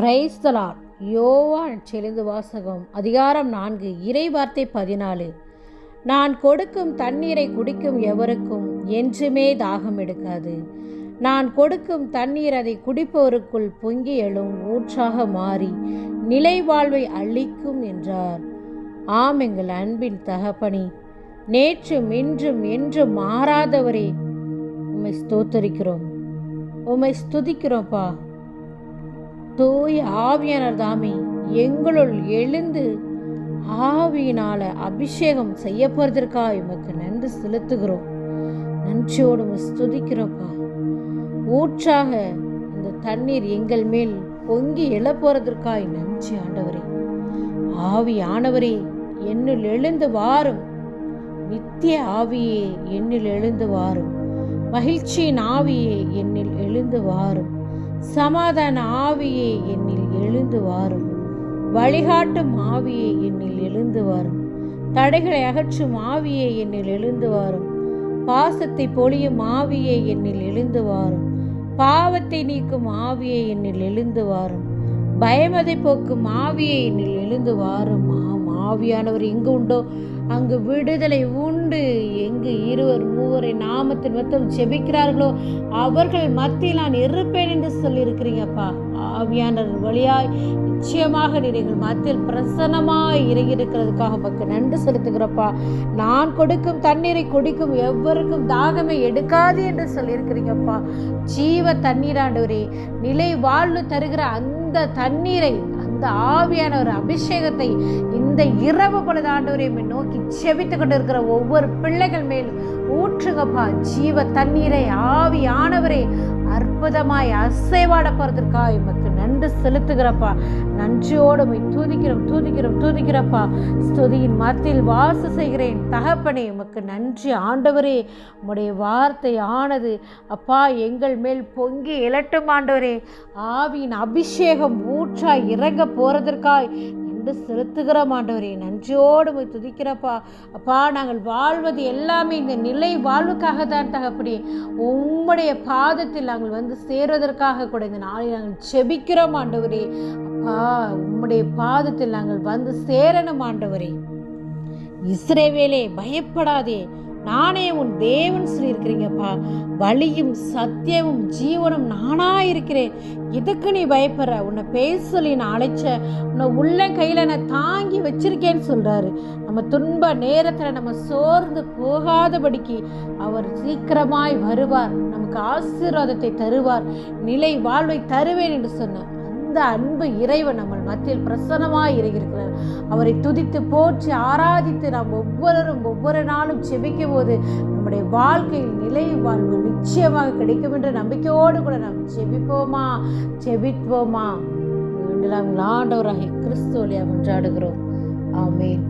பிரைஸ்தலார் யோவான் செழுந்து வாசகம் அதிகாரம் நான்கு இறை வார்த்தை பதினாலு. நான் கொடுக்கும் தண்ணீரை குடிக்கும் எவருக்கும் என்றுமே தாகம் எடுக்காது. நான் கொடுக்கும் தண்ணீர் அதை குடிப்பவருக்குள் பொங்கி எழும் ஊற்றாக மாறி நிலை வாழ்வை அளிக்கும் என்றார். ஆம் எங்கள் அன்பின் தகப்பனி நேற்றும் இன்றும் என்றும் மாறாதவரே உம்மை ஸ்தோத்தரிக்கிறோம். உம்மை ஸ்துதிக்கிறோம்ப்பா தூய ஆவியானர் தாமே எங்களுள் எழுந்து ஆவியினால அபிஷேகம் செய்ய போறதற்காக உமக்கு நன்றி செலுத்துகிறோம். நன்றியோடு ஸ்துதிக்கிறோப்பா ஊற்றாக இந்த தண்ணீர் எங்கள் மேல் பொங்கி எழப்போறதற்காய் நன்றி ஆண்டவரே. ஆவி ஆனவரே என்னில் எழுந்து வாரும். நித்திய ஆவியே என்னில் எழுந்து வாரும். மகிழ்ச்சியின் ஆவியே என்னில் எழுந்து வாரும். சமாதான ஆவியே என்னில் எழுந்து வாரும். வழிகாட்டும் ஆவியே என்னில் எழுந்து வாரும். தடைகளை அகற்றும் ஆவியே என்னில் எழுந்து வாரும். பாசத்தை பொழியும் ஆவியே என்னில் எழுந்து வாரும். பாவத்தை நீக்கும் ஆவியே என்னில் எழுந்து வாரும். பயமதை போக்கும் ஆவியே என்னில் எழுந்து வாரும். ஆம் ஆவியானவர் எங்கு உண்டோ அங்கு விடுதலை உண்டு. எங்கு இருவர் மூவரை நாமத்தின் மொத்தம் செபிக்கிறார்களோ அவர்கள் மத்தியில் நான் இருப்பேன் என்று சொல்லியிருக்கிறீங்கப்பா. ஆவியானர் வழியாய் நிச்சயமாக நீர் எங்கள் மத்தியில் பிரசன்னமாக இறங்கி இருக்கிறதுக்காக உமக்கு நன்றி செலுத்துகிறப்பா. நான் கொடுக்கும் தண்ணீரை குடிக்கும் எவருக்கும் தாகமே எடுக்காது என்று சொல்லியிருக்கிறீங்கப்பா. ஜீவ தண்ணீராண்டவரே நிலை வாழ்வு தருகிற அந்த தண்ணீரை அந்த ஆவியான ஒரு அபிஷேகத்தை இந்த இரவு பொழுது ஆண்டவரையுமே நோக்கி செவித்து கொண்டு இருக்கிற ஒவ்வொரு பிள்ளைகள் மேலும் ஊற்றுங்கப்பா. ஜீவ தண்ணீரை ஆவியானவரே அற்புதமாய் அசைவாட போறதற்காக எமக்கு நன்றி செலுத்துகிறப்பா. நன்றியோடு போய் தூதிக்கிறோம் தூதிக்கிறோம் தூதிக்கிறப்பா. ஸ்துதியின் மத்தியில் வாசு செய்கிறேன். தகப்பனே உமக்கு நன்றி ஆண்டவரே. உம்முடைய வார்த்தை ஆனது அப்பா எங்கள் மேல் பொங்கி இலட்டும் ஆண்டவரே. ஆவியின் அபிஷேகம் ஊற்றாய் இறங்க போறதற்காய் நன்றி செலுத்துகிறோம் ஆண்டவரே நன்றியோடு போய் துதிக்கிறப்பா. அப்பா நாங்கள் வாழ்வது எல்லாமே இந்த நிலை வாழ்வுக்காக தான் தகப்படி உம்முடைய பாதத்தில் நாங்கள் வந்து சேர்வதற்காக கூட இந்த நாளில் நாங்கள் செபிக்கிறோம் ஆண்டவரே. அப்பா உம்முடைய பாதத்தில் நாங்கள் வந்து சேரணும் ஆண்டவரே. இஸ்ரேவேலே பயப்படாதே. நானே உன் தேவன் சொல்லியிருக்கிறீங்கப்பா. வழியும் சத்தியமும் ஜீவனும் நானா இருக்கிறேன். எதுக்கு நீ பயப்படுற? உன்னை பேச சொல்லி நான் அழைச்ச உன்னை உள்ள கையில் நான் தாங்கி வச்சிருக்கேன்னு சொல்கிறாரு நம்ம துன்ப நேரத்தில் நம்ம சோர்ந்து போகாதபடிக்கு அவர் சீக்கிரமாய் வருவார். நமக்கு ஆசீர்வாதத்தை தருவார். நிலை வாழ்வை தருவேன் என்று சொன்னார். அந்த அன்பு இறைவன் நம்ம மத்தியில் பிரசன்னமாக இருக்கிறார். அவரை துதித்து போற்றி ஆராதித்து நாம் ஒவ்வொருவரும் ஒவ்வொரு நாளும் செபிக்கும் போது நம்முடைய வாழ்க்கையில் நிலை வாழ்வு நிச்சயமாக கிடைக்கும் என்ற நம்பிக்கையோடு கூட நாம் செபிப்போமா? செபிப்போமா ஆண்டவராக கிறிஸ்துவலியாக கொண்டாடுகிறோம் ஆமேன்.